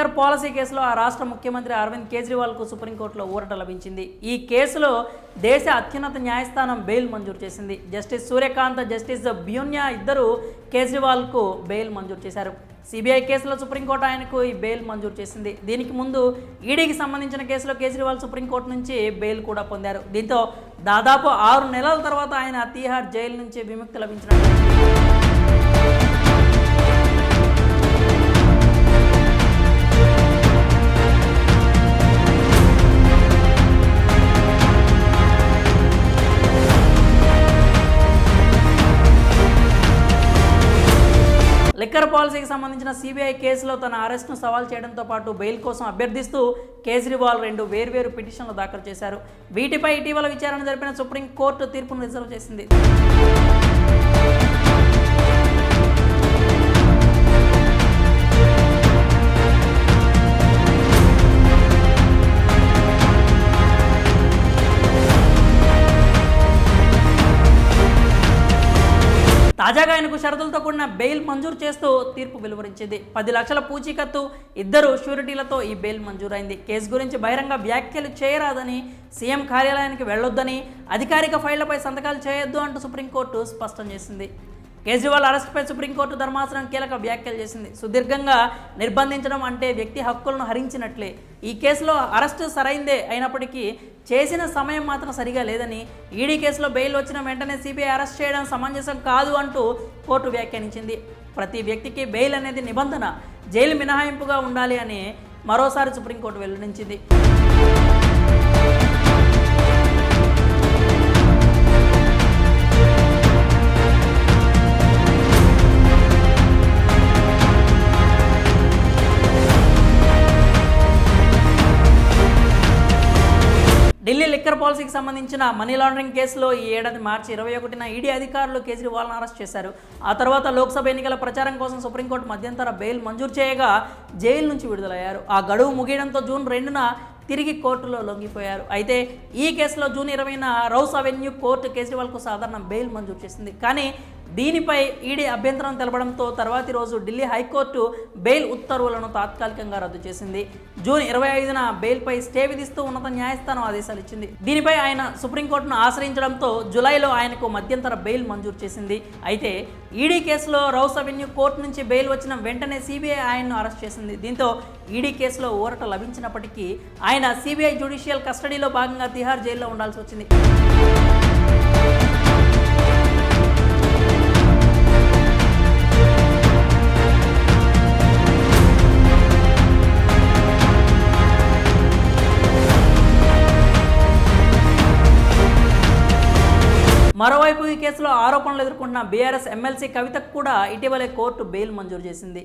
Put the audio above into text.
Liquor policy కేసులో ఆ రాష్ట్ర ముఖ్యమంత్రి అరవింద్ కేజ్రీవాల్కు సుప్రీంకోర్టులో ఊరట లభించింది. ఈ కేసులో దేశ అత్యున్నత న్యాయస్థానం బెయిల్ మంజూరు చేసింది. జస్టిస్ సూర్యకాంత్ జస్టిస్ బ్యూన్యా ఇద్దరు కేజ్రీవాల్కు బెయిల్ మంజూరు చేశారు. సిబిఐ కేసులో సుప్రీంకోర్టు ఆయనకు ఈ బెయిల్ మంజూరు చేసింది. దీనికి ముందు ఈడీకి సంబంధించిన కేసులో కేజ్రీవాల్ సుప్రీంకోర్టు నుంచి బెయిల్ కూడా పొందారు. దీంతో దాదాపు ఆరు నెలల తర్వాత ఆయన తీహార్ జైలు నుంచి విముక్తి లభించినట్టు. లిక్కర్ పాలసీకి సంబంధించిన సిబిఐ కేసులో తన అరెస్ట్ను సవాల్ చేయడంతో పాటు బెయిల్ కోసం అభ్యర్థిస్తూ కేజ్రీవాల్ రెండు వేర్వేరు పిటిషన్లు దాఖలు చేశారు. వీటిపై ఇటీవల విచారణ జరిపిన సుప్రీంకోర్టు తీర్పును రిజర్వ్ చేసింది. తాజాగా ఆయనకు షరతులతో కూడిన బెయిల్ మంజూరు చేస్తూ తీర్పు వెలువరించింది. పది లక్షల పూచీకత్తు ఇద్దరు షూరిటీలతో ఈ బెయిల్ మంజూరైంది. కేసు గురించి బహిరంగ వ్యాఖ్యలు చేయరాదని సీఎం కార్యాలయానికి వెళ్ళొద్దని అధికారిక ఫైళ్ళపై సంతకాలు చేయొద్దు అంటూ సుప్రీంకోర్టు స్పష్టం చేసింది. కేజ్రీవాల్ అరెస్టుపై సుప్రీంకోర్టు ధర్మాసనం కీలక వ్యాఖ్యలు చేసింది. సుదీర్ఘంగా నిర్బంధించడం అంటే వ్యక్తి హక్కులను హరించినట్లే. ఈ కేసులో అరెస్టు సరైందే అయినప్పటికీ చేసిన సమయం మాత్రం సరిగా లేదని ఈడీ కేసులో బెయిల్ వచ్చిన వెంటనే సిబిఐ అరెస్ట్ చేయడం సమంజసం కాదు అంటూ కోర్టు వ్యాఖ్యానించింది. ప్రతి వ్యక్తికి బెయిల్ అనేది నిబంధన. జైలు మినహాయింపుగా ఉండాలి అని మరోసారి సుప్రీంకోర్టు వెల్లడించింది. లిక్కర్ పాలసీకి సంబంధించిన మనీ లాండరింగ్ కేసులో ఈ ఏడాది మార్చి ఇరవై ఒకటిన ఈడీ అధికారులు కేజ్రీవాల్ను అరెస్ట్ చేశారు. ఆ తర్వాత లోక్సభ ఎన్నికల ప్రచారం కోసం సుప్రీంకోర్టు మధ్యంతర బెయిల్ మంజూరు చేయగా జైలు నుంచి విడుదలయ్యారు. ఆ గడువు ముగియడంతో జూన్ రెండున తిరిగి కోర్టులో లొంగిపోయారు. అయితే ఈ కేసులో జూన్ ఇరవైన రౌస్ అవెన్యూ కోర్టు కేజ్రీవాల్కు సాధారణ బెయిల్ మంజూరు చేసింది. కానీ దీనిపై ఈడీ అభ్యంతరం తెలపడంతో తర్వాతి రోజు ఢిల్లీ హైకోర్టు బెయిల్ ఉత్తర్వులను తాత్కాలికంగా రద్దు చేసింది. జూన్ ఇరవై ఐదున బెయిల్పై స్టే విధిస్తూ ఉన్నత న్యాయస్థానం ఆదేశాలు ఇచ్చింది. దీనిపై ఆయన సుప్రీంకోర్టును ఆశ్రయించడంతో జులైలో ఆయనకు మధ్యంతర బెయిల్ మంజూరు చేసింది. అయితే ఈడీ కేసులో రౌస్ అవెన్యూ కోర్టు నుంచి బెయిల్ వచ్చిన వెంటనే సిబిఐ ఆయన్ను అరెస్ట్ చేసింది. దీంతో ఈడీ కేసులో ఊరట లభించినప్పటికీ ఆయన సిబిఐ జ్యుడిషియల్ కస్టడీలో భాగంగా తిహార్ జైల్లో ఉండాల్సి వచ్చింది. మరోవైపు ఈ కేసులో ఆరోపణలు ఎదుర్కొంటున్న బీఆర్ఎస్ ఎమ్మెల్సీ కవితకు కూడా ఇటీవలే కోర్టు బెయిల్ మంజూరు చేసింది.